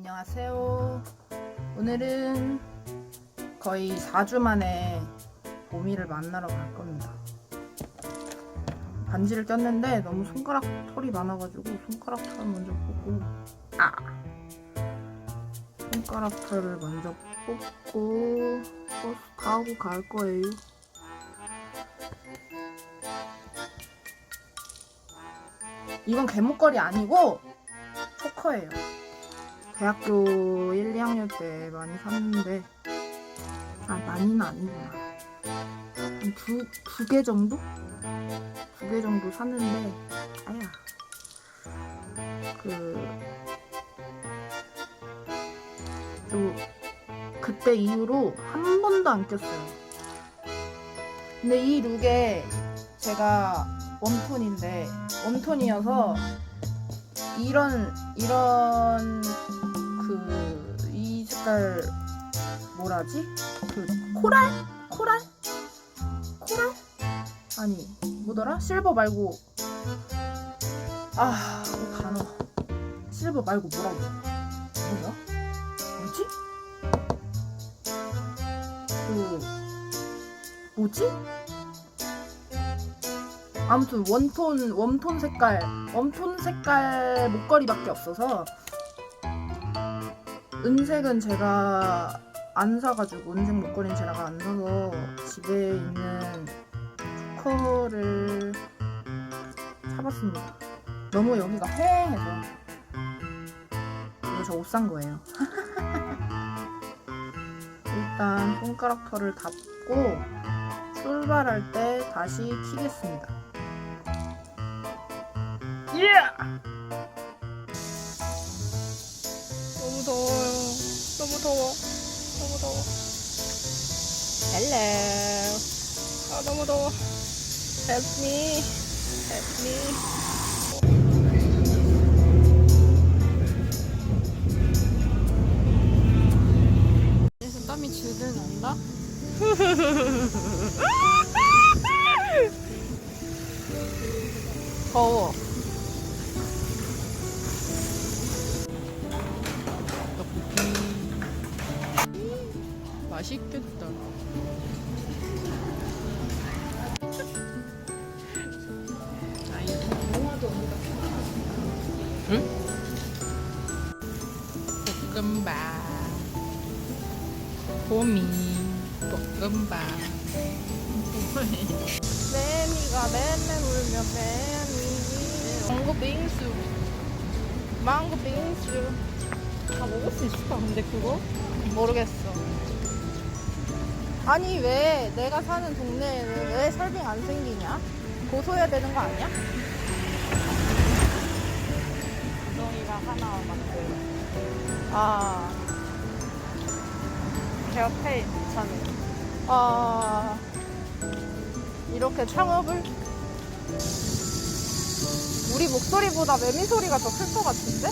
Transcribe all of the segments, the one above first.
안녕하세요. 오늘은 거의 4주 만에 보미를 만나러 갈 겁니다. 반지를 꼈는데 너무 손가락 털이 많아가지고 손가락 털 먼저 뽑고 아 손가락 털을 먼저 뽑고 버스 타고 갈 거예요. 이건 개목걸이 아니고 초커예요. 대학교 1, 2학년 때 많이 샀는데 아 많이는 아니구나. 한 두 두 개 정도? 두 개 정도 샀는데 아야. 그또 그때 이후로 한 번도 안 꼈어요. 근데 이 룩에 제가 웜톤인데 웜톤이어서 이런 이런 그 이 색깔 뭐라지? 그 코랄? 코랄? 코랄? 아니 뭐더라? 실버 말고 아 단어 실버 말고 뭐라고? 뭐야? 뭐지? 그 뭐지? 아무튼 원톤 웜톤 색깔 웜톤 색깔 목걸이밖에 없어서 은색은 제가 안 사가지고 은색 목걸이는 제가 안 사서 집에 있는 초커를 사봤습니다. 너무 여기가 해해서 이거 저 옷 산 거예요. 일단 손가락 털을 닫고 출발할 때 다시 키겠습니다. 예! 너무 더워요. 너무 더워. 너무 더워. 헬로. 아 너무 더워. Help me. Help me. 맛있겠다. 응? 볶음밥. 봄이 볶음밥. 매미가 맨날 울면 매미. 망고 빙수. 망고 빙수. 다 먹을 수 있을까 근데 그거? 모르겠어. 아니 왜 내가 사는 동네에는 왜 설빙 안 생기냐? 고소해야 되는 거 아니야? 구덩이가 하나 만들어 아, 제 옆에 있잖아요 아 이렇게 창업을 우리 목소리보다 매미 소리가 더 클 것 같은데?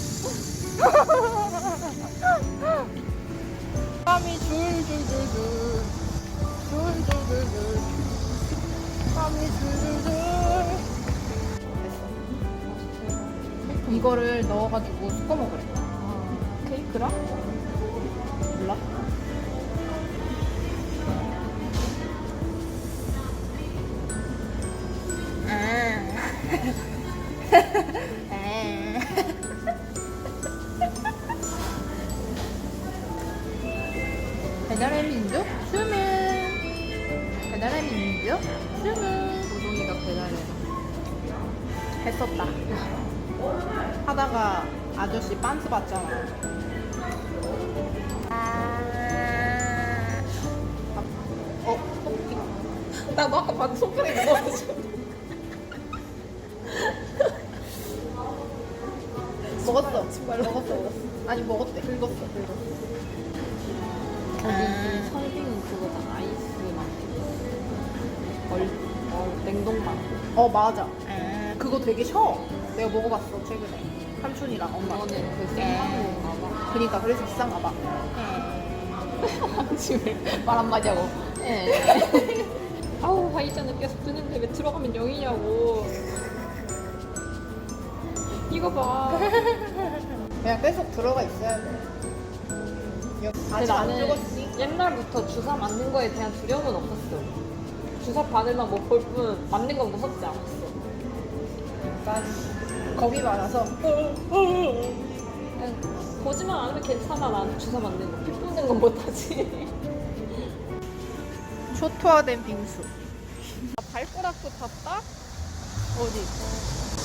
땀이 줄줄줄줄 줄줄줄줄 땀이 줄줄줄 이거를 넣어가지고 섞어 먹으래. 아, 케이크랑? 몰라? 배달의 민족? 주 문 배달의 민족 주문 우동이가 배달해 했었다. 하다가 아저씨 빤스 봤잖아. 어? 커피 나도 아까 봤는데 손가락에 먹어가지고 먹었어. 먹었어 먹었어. 아니 먹었대. 긁었어 긁었어. 거기 설빙은 그거잖아 아이스. 망고 얼, 얼, 냉동망고 어 맞아. 그거 되게 셔. 내가 먹어봤어 최근에. 삼촌이랑 엄마. 이거는 그 생망고인가 봐. 그니까 그래서 비싼가 봐. 지금 말 한마디 하고. 예. 아우 화이자는 계속 뜨는데 왜 들어가면 0이냐고. 이거 봐. 그냥 계속 들어가 있어야 돼. 여기 근데 아직 안 나는 죽었으니 옛날부터 주사 맞는 거에 대한 두려움은 없었어. 주사 바늘만 못 볼 뿐 맞는 건 무섭지 않았어. 난 겁이 많아서 그냥 보지만 않으면 괜찮아. 난 주사 맞는 거. 피 뿜는 건 못하지. 초토화된 빙수. 발가락도 닿다? 어디?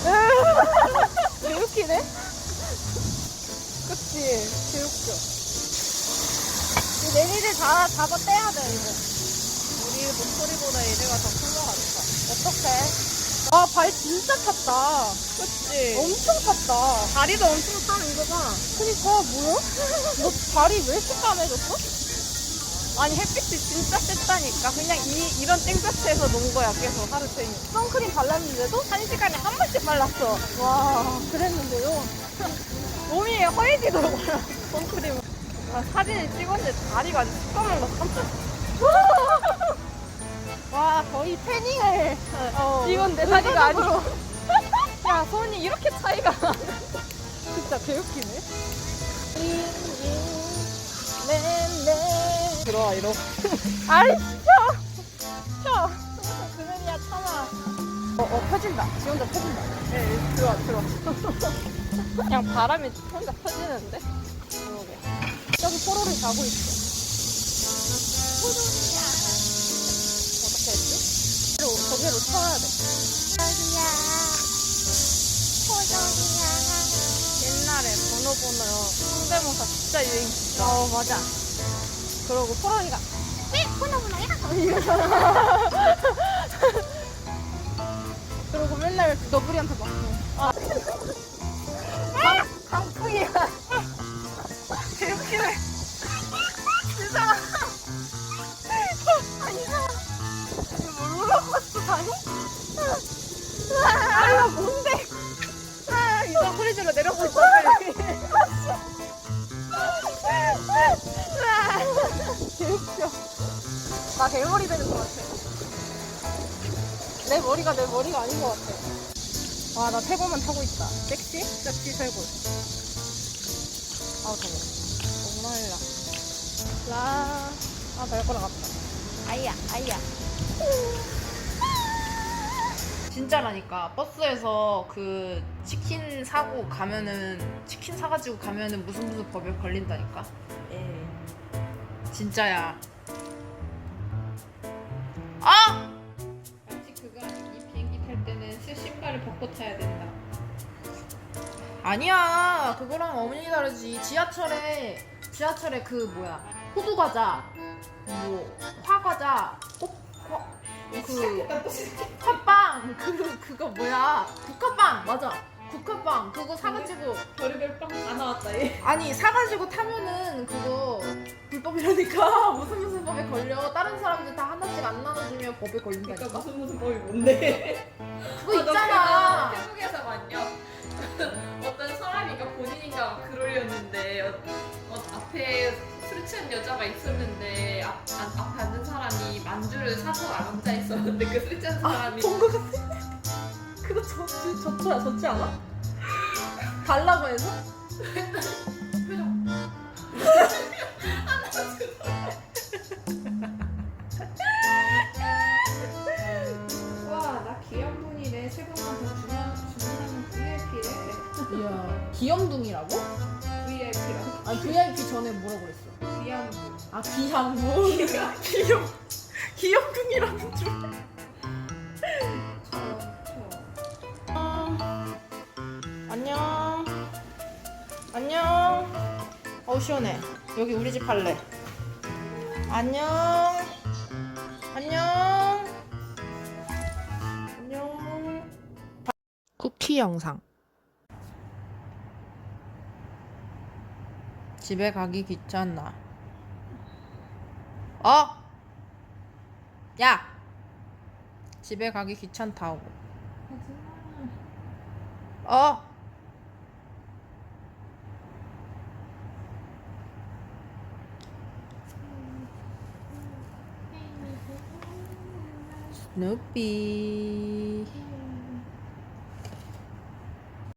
개웃기네? 그치? 개 웃겨. 이 내리를 다 잡아 떼야 돼, 이거. 우리 목소리보다 얘네가 더 큰 것 같아. 어떡해? 아, 발 진짜 탔다. 그치? 엄청 탔다. 다리도 엄청 타는 이거 봐. 그니까, 뭐야? 너 발이 왜 이렇게 까매졌어? 아니 햇빛이 진짜 셌다니까 그냥 이, 이런 땡볕에서 논 거야 계속 하루 종일 선크림 발랐는데도 한 시간에 한 번씩 발랐어 와 그랬는데요 몸이 허해지더라고요 선크림 아, 사진을 찍었는데 다리가 아주 시꺼먼 거 깜짝 와 거의 패닝을 찍었는데 다리가 아니고. 야 손이 이렇게 차이가 나. 진짜 개웃기네. 들어와 이러 아이 켜! 켜! 그늘이야 참아. 어, 어 펴진다. 지 혼자 펴진다. 네 들어와 들어와. 그냥 바람이 혼자 퍼지는데? 그러게. 저기 포로를 자고 있어. 포로야 저기로 쳐야 돼. 옛날에 번호 번호 성대모사 진짜 유행했어 어 맞아. 그러고 포로이가 네 번호 번호야? 이러잖아 그러고 맨날 너구리한테 막 아. 나 대머리 되는 것 같아. 내 머리가 내 머리가 아닌 것 같아. 와 나 태고만 타고 있다. 섹시? 섹시 태고 아우 더워 너무 말라 라 아 발가락 아파 아이야 아이야. 진짜라니까. 버스에서 그 치킨 사고 가면은 치킨 사가지고 가면은 무슨 무슨 법에 걸린다니까? 예. 진짜야 아! 아직 그거 아니니 비행기 탈 때는 새 신발을 벗고 타야 된다. 아니야. 그거랑 어머니 다르지. 지하철에 지하철에 그 뭐야? 호두 과자. 뭐 화과자. 어, 그 팥빵. 그 그거 뭐야? 국화빵. 맞아 국화빵 그거 사가지고 별의별 빵 다 나왔다 얘. 아니 사가지고 타면은 그거 불법이라니까 무슨 무슨 법에 걸려 다른 사람들 다 하나씩 안 나눠주면 법에 걸린다니까 그러니까 무슨 무슨 법이 뭔데? 그거 있잖아 태국에서 봤냐? 어떤 사람이가 본인인가 글 올렸는데 어, 어, 앞에 술 취한 여자가 있었는데 앞, 안- 앞에 앉은 사람이 만주를 사서 앉아 있었는데 그술 취한 사람이 본거 같아 그거 좋지 좋지 좋지 않아? 달라고 해서? 표정 와나 귀염둥이래 세 번만 더 주면 주문하면 VIP래 이야 귀염둥이라고? VIP라고 아 VIP 전에 뭐라고 그랬어? 귀염둥 아 귀향둥 귀염 귀염둥이라는 줄 시원해. 여기 우리 집 할래. 안녕. 안녕. 안녕. 쿠키 영상. 집에 가기 귀찮나. 어? 야. 집에 가기 귀찮다고. 어. 스누피